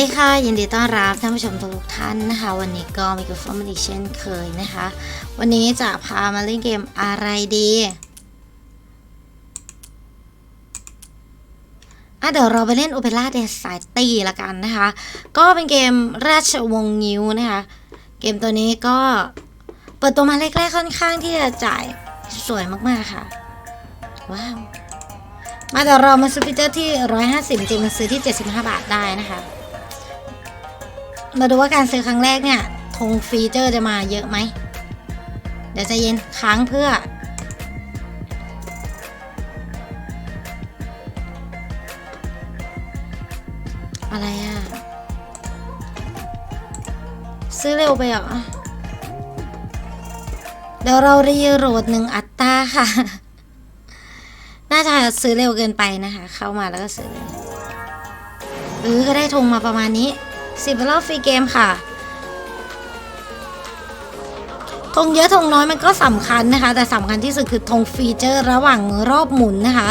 ดีค่ะ ยินดีต้อนรับท่านผู้ชมทุกท่านนะคะ วันนี้ก็มีกับฟอร์มอีกเช่นเคยนะคะ วันนี้จะพามาเล่นเกมอะไรดีอะเดี๋ยวเราไปเล่นโอเปร่าเดสไซตี้ละกันนะคะ ก็เป็นเกมราชวงศ์งิ้วนะคะ เกมตัวนี้ก็เปิดตัวมาแรกๆค่อนข้างที่จะจ่ายสวยมากๆค่ะ ว้าวมาเดี๋ยวเรามาซื้อฟีเจอร์ที่ 150จริงๆมันซื้อที่ 75 บาทได้นะคะ มาดูว่าการซื้อครั้งแรกเนี่ยธงฟีเจอร์จะมาเยอะไหม เดี๋ยวใจะเย็นค้างเพื่อ อะไรอะซื้อเร็วไปเหรอ เดี๋ยวเรารีโหลดหนึ่งอัตราค่ะ น่าจะซื้อเร็วเกินไปนะคะ เข้ามาแล้วก็ซื้อเลยเออก็ได้ธงมาประมาณนี้ สิบรอบฟรีเกมค่ะธงเยอะธงน้อยมันก็สำคัญนะคะ แต่สำคัญที่สุดคือธงฟีเจอร์ระหว่างรอบหมุนนะคะ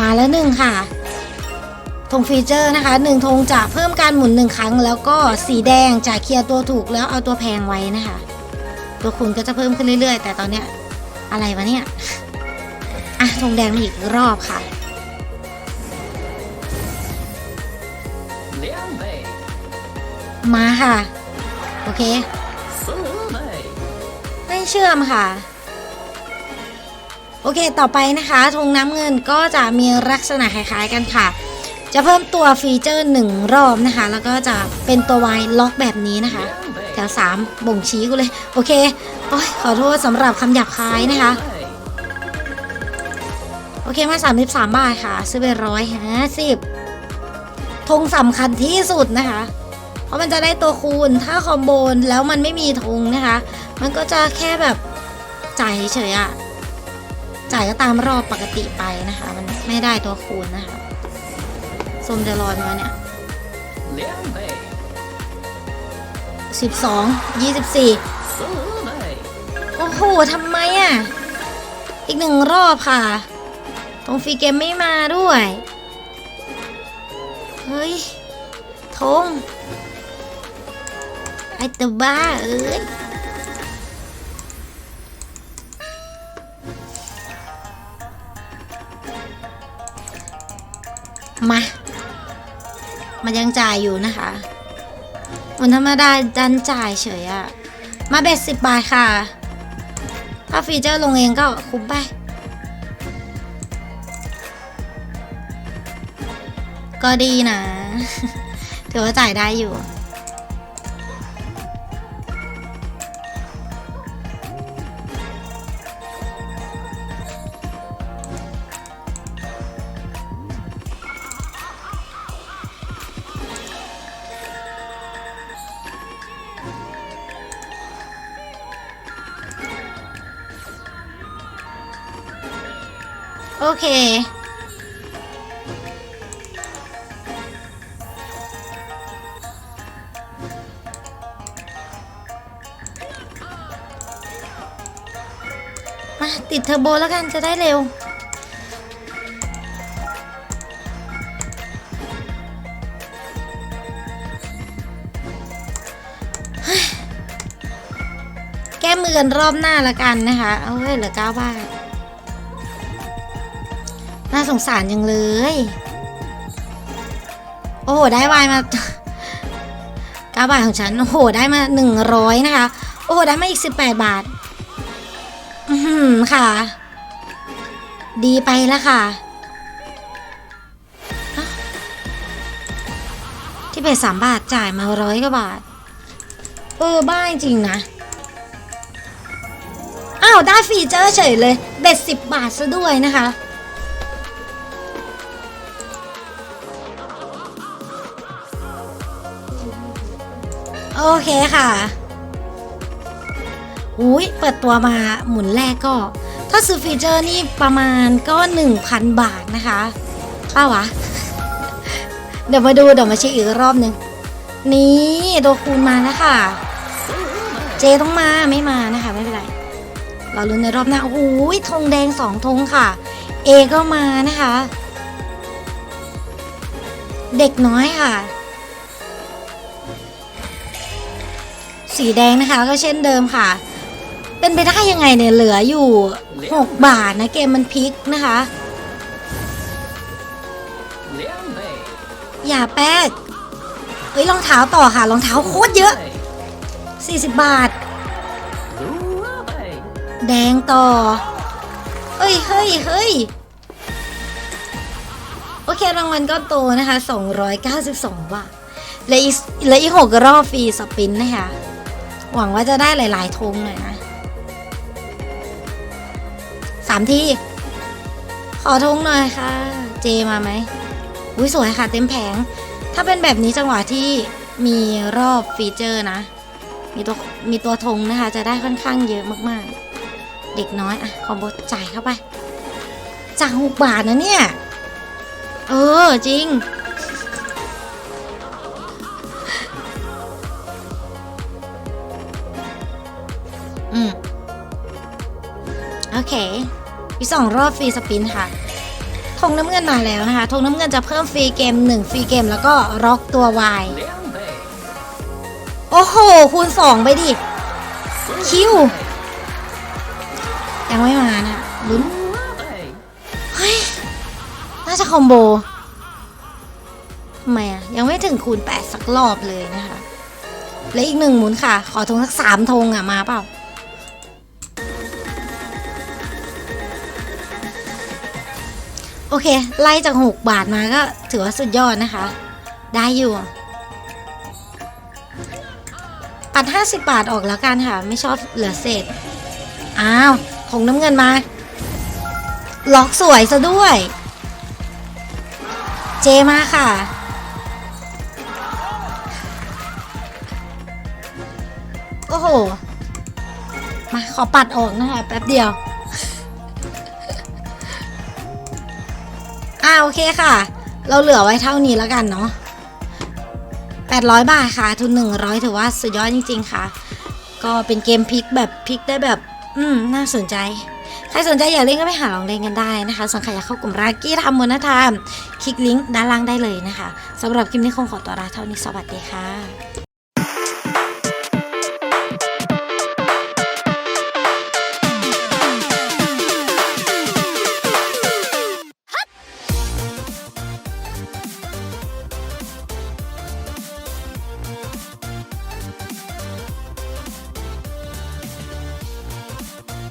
มาแล้วหนึ่งค่ะธงฟีเจอร์นะคะหนึ่งธงจะเพิ่มการหมุนหนึ่งครั้ง แล้วก็สีแดงจะเคลียร์ตัวถูกแล้วเอาตัวแพงไว้นะคะ ตัวคูณก็จะเพิ่มขึ้นเรื่อยๆ แต่ตอนเนี้ยอะไรวะเนี่ยอะธงแดงมาอีกรอบค่ะ มาค่ะ โอเค ไม่เชื่อมค่ะ โอเคต่อไปนะคะธงน้ำเงินก็จะมีลักษณะคล้ายๆกันค่ะ จะเพิ่มตัวฟีเจอร์หนึ่งรอบนะคะ แล้วก็จะเป็นตัววายล็อกแบบนี้นะคะ แถวสามบ่งชี้กูเลย โอเคอขอโทษสำหรับคำหยาบคายนะคะโอเคมา33 บาทค่ะซื้อไปร้อยห้าสิบธงสำคัญที่สุดนะคะ เพราะมันจะได้ตัวคูณถ้าคอมโบนแล้วมันไม่มีธงนะคะ มันก็จะแค่แบบจ่ายเฉยอะจ่ายก็ตามรอบปกติไปนะคะ มันไม่ได้ตัวคูณนะคะสมเดรอนมาเนี่ยสิบสองยี่สิบสี่โอ้โหทำไมอะ่ะ อีกหนึ่งรอบค่ะ ตรงฟรีเกมไม่มาด้วย เฮ้ย ทง ไอตัวบ้าเอ้ยมา มันยังจ่ายอยู่นะคะวันธรรมดาดันจ่ายเฉยอะ มาเบ็ดสิบบาทค่ะ ถ้าฟีเจอร์ลงเองก็คุ้มไป ก็ดีนะ ถือว่าจ่ายได้อยู่ โอเค มาติดเทอร์โบแล้วกันจะได้เร็วแก้มือกันรอบหน้าละกันนะคะ เอาเว้เหลือเก้าบาท น่าสงสารจังเลย โอ้โห ได้วายมาก้าบาทของฉัน โอ้โห ได้มาหนึ่งร้อยนะคะ โอ้โห ได้มาอีกสิบแปดบาท อือหือค่ะ ดีไปแล้วค่ะ ที่เป็ดสามบาทจ่ายมาร้อยกว่าบาท เออ บ้าจริงนะอ้าวได้ฟีเจอร์เฉยเลย เบ็ดสิบบาทซะด้วยนะคะ โอเคค่ะอุ้ยเปิดตัวมาหมุนแรกก็ ถ้าซื้อฟีเจอร์นี่ประมาณก็ 1,000 บาทนะคะเข้าวะ เดี๋ยวมาดูเดี๋ยวมาเช็คอีกรอบหนึ่งนี่โดคูณมาแล้วค่ะ เจต้องมาไม่มานะคะ ไม่เป็นไร เราลุ้นในรอบหน้าโอ้ยธงแดงสองธงค่ะ เอก็มานะคะ เด็กน้อยค่ะ สีแดงนะคะก็เช่นเดิมค่ะ เป็นไปได้ยังไงเนี่ยเหลืออยู่ 6 บาทนะเกมมันพลิกนะคะ อย่าแป๊กเฮ้ยรองเท้าต่อค่ะรองเท้าโคตรเยอะ 40 บาท แดงต่อ เฮ้ยเฮ้ยเฮ้ยโอเครางวัลก็โตนะคะ 292 บาทและอีกและอีกหกรอบฟรีสปินนะคะ หวังว่าจะได้หลายๆธงหน่อยนะสามที่ขอธงหน่อยค่ะ เจมาไหมอุ้ยสวยค่ะเต็มแผง ถ้าเป็นแบบนี้จังหวะที่มีรอบฟีเจอร์นะ มีตัวมีตัวธงนะคะ จะได้ค่อนข้างเยอะมากๆ เด็กน้อยอะคอมโบจ่ายเข้าไปจากหกบาทนะเนี่ย เออจริง โอเค อีกสองรอบฟรีสปินค่ะธงน้ำเงินมาแล้วนะคะธงน้ำเงินจะเพิ่มฟรีเกมหนึ่งฟรีเกมแล้วก็ร็อกตัววายโอ้โห คูณสองไปดิ คิว ยังไม่มานะลุ้น เฮ้ย น่าจะคอมโบทำไมอะยังไม่ถึงคูณแปดสักรอบเลยนะคะ และอีกหนึ่งหมุนค่ะ ขอทงสักสามทงอะมาเปล่า โอเค ไล่จากหกบาทมาก็ถือว่าสุดยอดนะคะ ได้อยู่ ปัดห้าสิบบาทออกแล้วกันค่ะ ไม่ชอบเหลือเศษ อ้าวธงน้ำเงินมา ล็อกสวยซะด้วย เจมาค่ะ โอ้โห มาขอปัดออกนะคะ แป๊บเดียว อ่าโอเคค่ะ เราเหลือไว้เท่านี้แล้วกันเนาะ800 บาทค่ะ ทุน 100 ถือว่าสุดยอดจริง ๆ ค่ะ ก็เป็นเกมพลิกแบบพลิกได้แบบ อืม น่าสนใจ ใครสนใจอยากเล่นก็ไปหาลองเล่นกันได้นะคะส่วนใครอยากเข้ากลุ่มรากี้ทำมูลธรรมคลิกลิงก์ด้านล่างได้เลยนะคะสำหรับคลิปนี้คงขอตัวลาเท่านี้สวัสดีค่ะ